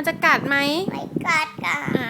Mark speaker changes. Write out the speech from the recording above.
Speaker 1: ันจะกัดไหม
Speaker 2: ไม่กัดค่ะ